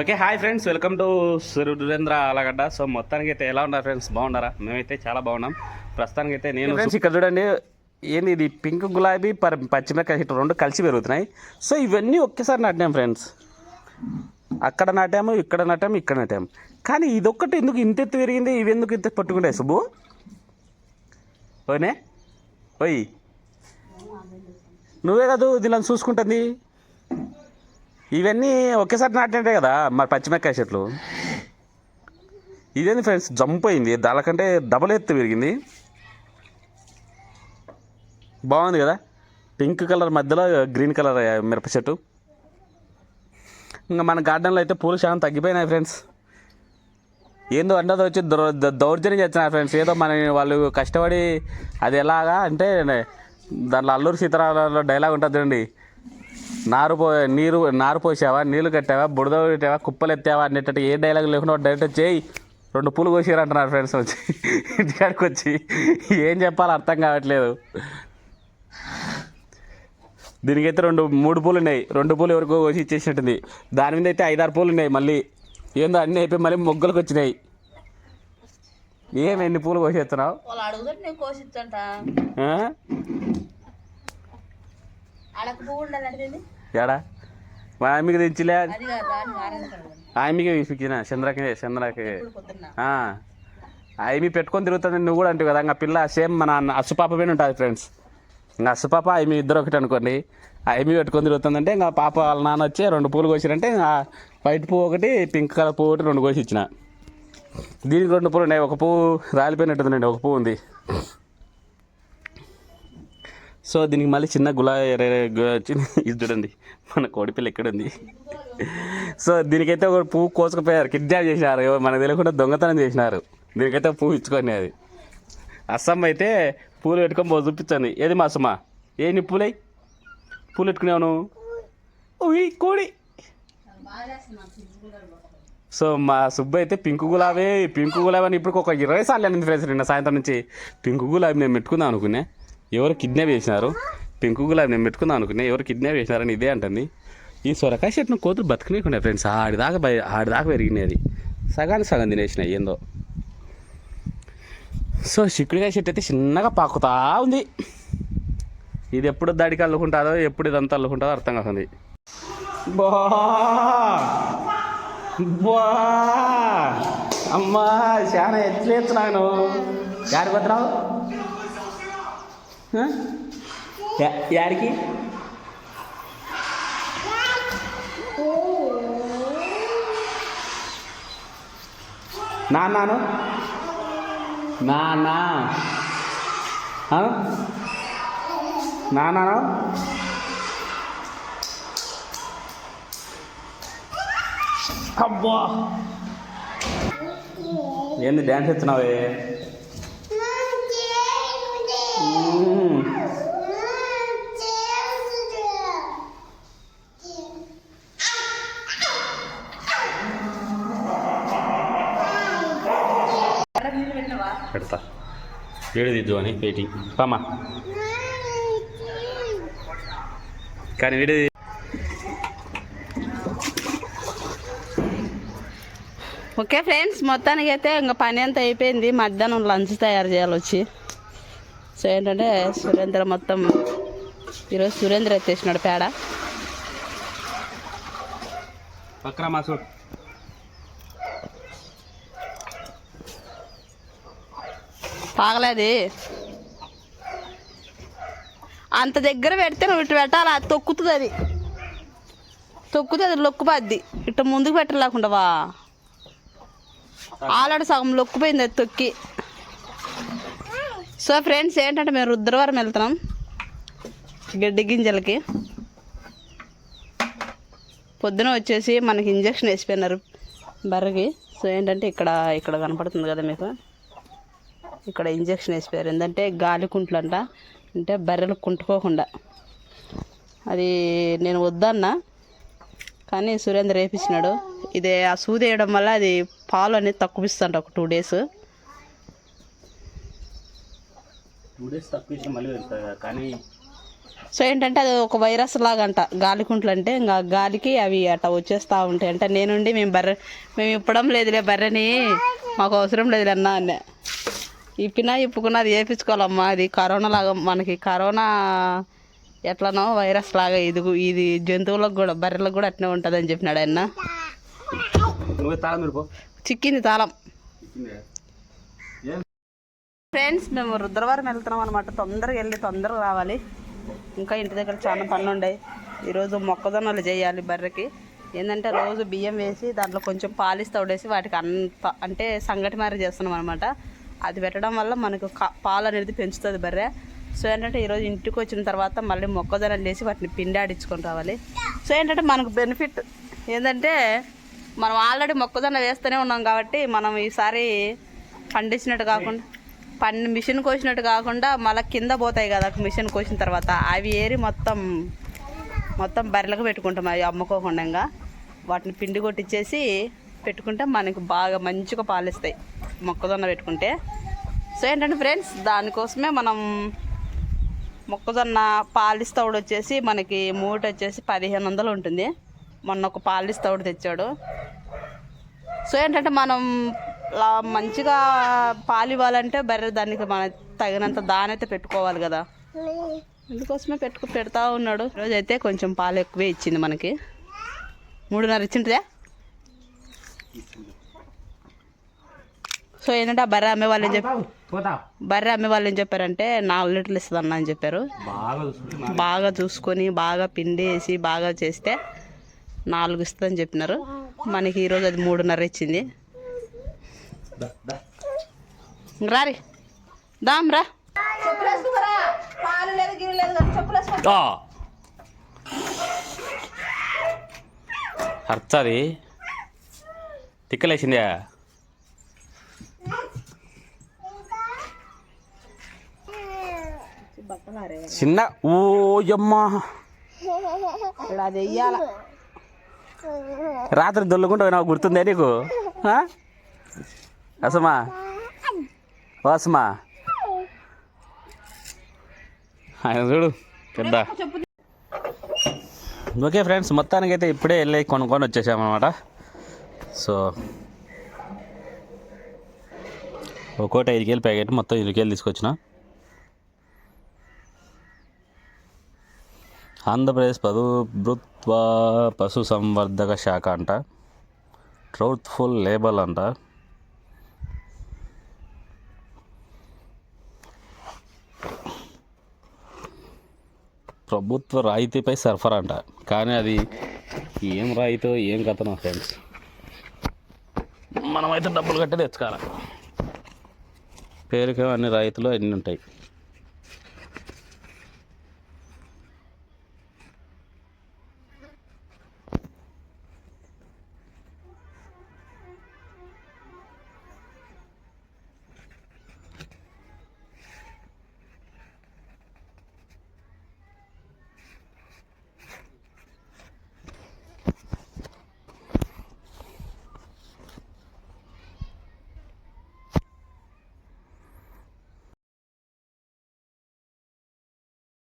Okay hi friends. Welcome to Surendra Alagadda. So మొత్తానికి అయితే ఎలా ఉన్నారు ఫ్రెండ్స్? బాగున్నారా? మేమైతే చాలా బాగున్నాం. ప్రస్తుతానికి అయితే నేను ఫ్రెండ్స్ ఇక్కడ చూడండి. ఏంది ఇది? పింక్ గులాబీ పర్ పచ్చిమిరకాయ చెట్టు రెండు కలిసి పెరుగుతున్నాయి. సో ఇవన్నీ ఒకేసారి నాటినాం ఫ్రెండ్స్. అక్కడ నాటాము ఇక్కడ నాటాము ఇక్కడ నాటాము. కానీ ఇదొక్కటి ఎందుకు ఇంత ఎత్తు పెరిగింది? ఇవి ఎందుకు ఇంత పట్టుకుంటాయి? సుబ్బు? ఓనే ఓయ్. నువ్వే కదా దీనిని చూసుకుంటుంది. ఇవన్నీ ఒకేసారి నాటినట్టే కదా మరి పచ్చిమిరకాయ చెట్లు. ఇదేంది ఫ్రెండ్స్ జంప్ అయింది. దానికంటే డబల్ ఎత్తు పెరిగింది. బాగుంది కదా? పింక్ కలర్ మధ్యలో గ్రీన్ కలర్ మిరప చెట్టు. ఇంకా మన గార్డెన్లో అయితే పూలు చాలా తగ్గిపోయినాయి ఫ్రెండ్స్ ఏందో అంటే వచ్చి దౌ- దౌర్జన్యం చేస్తున్నారు ఫ్రెండ్స్ ఏదో మన వాళ్ళు కష్టపడి అది ఎలాగా అంటే దాంట్లో అల్లూరు సీతారామరావులో డైలాగ్ ఉంటుంది చూడండి. నారు పో నీరు నారు పోసావా నీళ్ళు కట్టావా బుడద పెట్టావా కుప్పలు ఎత్తావా అనేటట్టు ఏ డైలాగ్ లేకుండా డైరెక్ట్ చేయి రెండు పూలు కోసారు అంటున్నారు ఫ్రెండ్స్ వచ్చి. ఇంటికాడికి వచ్చి. ఏం చెప్పాలో అర్థం కావట్లేదు. దీనికైతే రెండు మూడు పూలు ఉన్నాయి. రెండు పూలు ఎవరికో కోసి ఇచ్చేసినట్టుంది. దాని మీద అయితే ఐదారు పూలు ఉన్నాయి మళ్ళీ. ఏందో అన్నీ అయిపోయి మళ్ళీ మొగ్గలకు వచ్చినాయి. ఏం ఎన్ని పూలు కోసేస్తున్నావు? వాళ్ళు ఏడా? మా ఆమెకి తెచ్చిలే. ఆమెకి ఇప్పించిన చంద్రకి చంద్రకి. ఆమె పెట్టుకొని తిరుగుతుంది నువ్వు కూడా అంటావు కదా ఇంకా పిల్ల సేమ్ మన అసుపాప పైన ఉంటుంది ఫ్రెండ్స్ ఇంకా అసుపాప ఆమె ఇద్దరు ఒకటి అనుకోండి. ఆమె పెట్టుకొని తిరుగుతుందంటే ఇంకా పాప వాళ్ళ నాన్న వచ్చి రెండు పూలు కోసిరంటే వైట్ పువ్వు ఒకటి పింక్ కలర్ పువ్వు ఒకటి రెండు కోసి ఇచ్చిన. దీనికి రెండు పూలు ఉన్నాయి. ఒక పువ్వు రాలిపోయినట్టుందండి ఒక పువ్వు ఉంది. సో దీనికి మళ్ళీ చిన్న గులా చిన్న ఇది చూడండి. మన కోడిపిల్ల ఎక్కడుంది? సో దీనికైతే ఒక పువ్వు కోసుకుపోయారు కిడ్నాప్ చేసినారు. మనకు తెలియకుండా దొంగతనం చేసినారు. దీనికైతే పువ్వు ఇచ్చుకొని అది. అస్సమ్మ అయితే పూలు పెట్టుకొని పో చూపించండి. ఏది మా అసమ్మ? ఏ నీ పూలై పూలు పెట్టుకున్నాను ఉయ్ కోడి. సో మా సుబ్బు అయితే పింక్ గులాబీ పింక్ గులాబీ అని ఇప్పుడు ఒక ఇరవై సార్లు అనింది ఫ్రెండ్స్ నిన్న సాయంత్రం నుంచి. పింక్ గులాబీ నేను పెట్టుకుందాం అనుకునే ఎవరు కిడ్నాప్ చేసినారు? పింక్ గులాబీ నేను పెట్టుకుందాం అనుకున్నా ఎవరు కిడ్నాప్ చేసినారని ఇదే అంటుంది. ఈ సొరకాయ చెట్టును కోతులు బతుకునేకుండా ఫ్రెండ్స్ ఆడిదాకా బయ ఆడిదాకా పెరిగినది. సగానికి సగం తినేసినాయి ఏందో. సో చిక్కుడుకాయ చెట్టు అయితే చిన్నగా పాకుతా ఉంది. ఇది ఎప్పుడు దాడికి అల్లుకుంటుందో ఎప్పుడు ఇదంతా అల్లుకుంటుందో అర్థం కాస్తుంది బా! బా! అమ్మా చాలా ఎట్లేస్తున్నాను యాడికి వస్తున్నావు యాడికి? నాన్నాను నానా? నానా? అబ్బా! ఏంది డ్యాన్స్ ఇస్తున్నావే పెడతా. ఏడు దిద్దు అని వెయిటింగ్ పామా కానీ వీడి ఓకే ఫ్రెండ్స్ మొత్తానికి అయితే ఇంకా పని అంతా అయిపోయింది. మధ్యాహ్నం లంచ్ తయారు చేయాలి వచ్చి. సో ఏంటంటే సురేంద్ర మొత్తం ఈరోజు సురేంద్ర ఎత్తేసినాడు పేడ. పాగలేదు అంత దగ్గర పెడితే నువ్వు ఇటు పెట్టాలి? అది తొక్కుతుంది అది. తొక్కుతుంది అది లొక్కుపోద్ది. ఇటు ముందుకు పెట్టలేకుండావా ఆల్రెడీ సగం లొక్కుపోయింది అది తొక్కి. సో ఫ్రెండ్స్ ఏంటంటే మేము రుద్రవరం వెళ్తున్నాం. గడ్డి గింజలకి. పొద్దున వచ్చేసి మనకి ఇంజక్షన్ వేసిపోయినారు బర్రెకి. సో ఏంటంటే ఇక్కడ ఇక్కడ కనపడుతుంది కదా మీకు. ఇక్కడ ఇంజక్షన్ వేసిపోయారు. ఏంటంటే గాలి కుంట్లంట. అంటే బర్రెలు కుంటుకోకుండా. అది నేను వద్దన్నా కానీ సురేంద్ర వేపించినాడు. ఇది ఆ సూది వేయడం వల్ల అది పాలు అనేది తక్కువిస్తుంట ఒక టూ డేస్. టూ డేస్ తక్కువ ఇచ్చిన మళ్ళీ పెడతా కానీ సో ఏంటంటే అది ఒక వైరస్ లాగా అంట గాలికుంట్లు అంటే ఇంకా గాలికి అవి అట్లా వచ్చేస్తూ ఉంటాయి. అంటే నేనుండి మేము బర్రె మేము ఇప్పడం లేదులే బర్రెని మాకు అవసరం లేదులే అన్న అన్న. ఇప్పినా ఇప్పుకున్నా అది వేయించుకోవాలమ్మా అది కరోనా లాగా మనకి కరోనా ఎట్లనో వైరస్ లాగా ఇది ఇది జంతువులకు కూడా బర్రెలకు కూడా అట్నే ఉంటుంది అని చెప్పినాడు ఆయన పో. చిక్కింది తాళం. ఫ్రెండ్స్ మేము రుద్రవారం వెళ్తున్నాం అనమాట తొందరగా వెళ్ళి తొందరగా రావాలి. ఇంకా ఇంటి దగ్గర చాలా పనులు ఉన్నాయి ఈరోజు మొక్కజొన్నలు చేయాలి బర్రెకి. ఏంటంటే రోజు బియ్యం వేసి దాంట్లో కొంచెం పాలిస్ తోడేసి వాటికి అంత అంటే సంగటి మారి చేస్తున్నాం అనమాట అది పెట్టడం వల్ల మనకు పాలు అనేది పెంచుతుంది బర్రె. సో ఏంటంటే ఈరోజు ఇంటికి వచ్చిన తర్వాత మళ్ళీ మొక్కజొన్నలు వేసి వాటిని పిండి ఆడించుకొని రావాలి. సో ఏంటంటే మనకు బెనిఫిట్ ఏంటంటే మనం ఆల్రెడీ మొక్కజొన్న వేస్తూనే ఉన్నాం కాబట్టి మనం ఈసారి పండించినట్టు కాకుండా పన్ను మిషన్ కోసినట్టు కాకుండా మళ్ళీ కింద పోతాయి కదా మిషన్ కోసిన తర్వాత. అవి ఏరి మొత్తం మొత్తం బర్రెలకు పెట్టుకుంటాం అవి అమ్ముకోకుండా ఇంకా. వాటిని పిండి కొట్టించేసి పెట్టుకుంటే మనకు బాగా మంచిగా పాలిస్తాయి మొక్కజొన్న పెట్టుకుంటే. సో ఏంటంటే ఫ్రెండ్స్ దానికోసమే మనం మొక్కజొన్న పాలిస్తవుడు వచ్చేసి మనకి మూట వచ్చేసి పదిహేను వందలు ఉంటుంది. మొన్న ఒక పాలిస్తవుడు తెచ్చాడు. సో ఏంటంటే మనం మంచిగా పాలు ఇవ్వాలంటే బర్రె దానికి మన తగినంత దానైతే పెట్టుకోవాలి కదా. అందుకోసమే పెట్టుకు పెడతా ఉన్నాడు. ఈరోజు అయితే కొంచెం పాలు ఎక్కువే ఇచ్చింది మనకి. మూడున్నర ఇచ్చింటుందా సో ఏంటంటే ఆ బర్రె అమ్మే వాళ్ళు ఏం చెప్పి పోతా బర్రె అమ్మే వాళ్ళు ఏం చెప్పారంటే నాలుగు లీటర్లు ఇస్తుంది అన్న అని చెప్పారు. బాగా చూసుకొని బాగా పిండి వేసి బాగా చేస్తే నాలుగు ఇస్తుందని చెప్పినారు. మనకి ఈరోజు అది మూడున్నర ఇచ్చింది. రారి దాం. రా అర్చది. తిక్కలేసిందే. చిన్న ఓయమ్మా ఇక్కడ అది వెయ్యాల. రాత్రి దొల్లుకుంటూ నాకు గుర్తుందే నీకు? ఆ? అసమా వాసమా. ఆయన చూడు పెద్ద. ఓకే ఫ్రెండ్స్ మొత్తానికైతే ఇప్పుడే వెళ్ళి కొనుక్కొని వచ్చేసామన్నమాట. సో ఒక్కోటి ఐదు కేలు ప్యాకెట్ మొత్తం ఇరవై కేలు తీసుకొచ్చిన. ఆంధ్రప్రదేశ్ ప్రభుత్వ పశు సంవర్ధక శాఖ అంట. ట్రౌత్ఫుల్ లేబల్ అంట. ప్రభుత్వ రాయితీపై సరఫరా అంట కానీ అది ఏం రాయితో ఏం కథనో ఫ్రెండ్స్? మనమైతే డబ్బులు కట్టే తెచ్చుకోవాలి? పేరుకేమో అన్ని రాయితీలు అన్నీ ఉంటాయి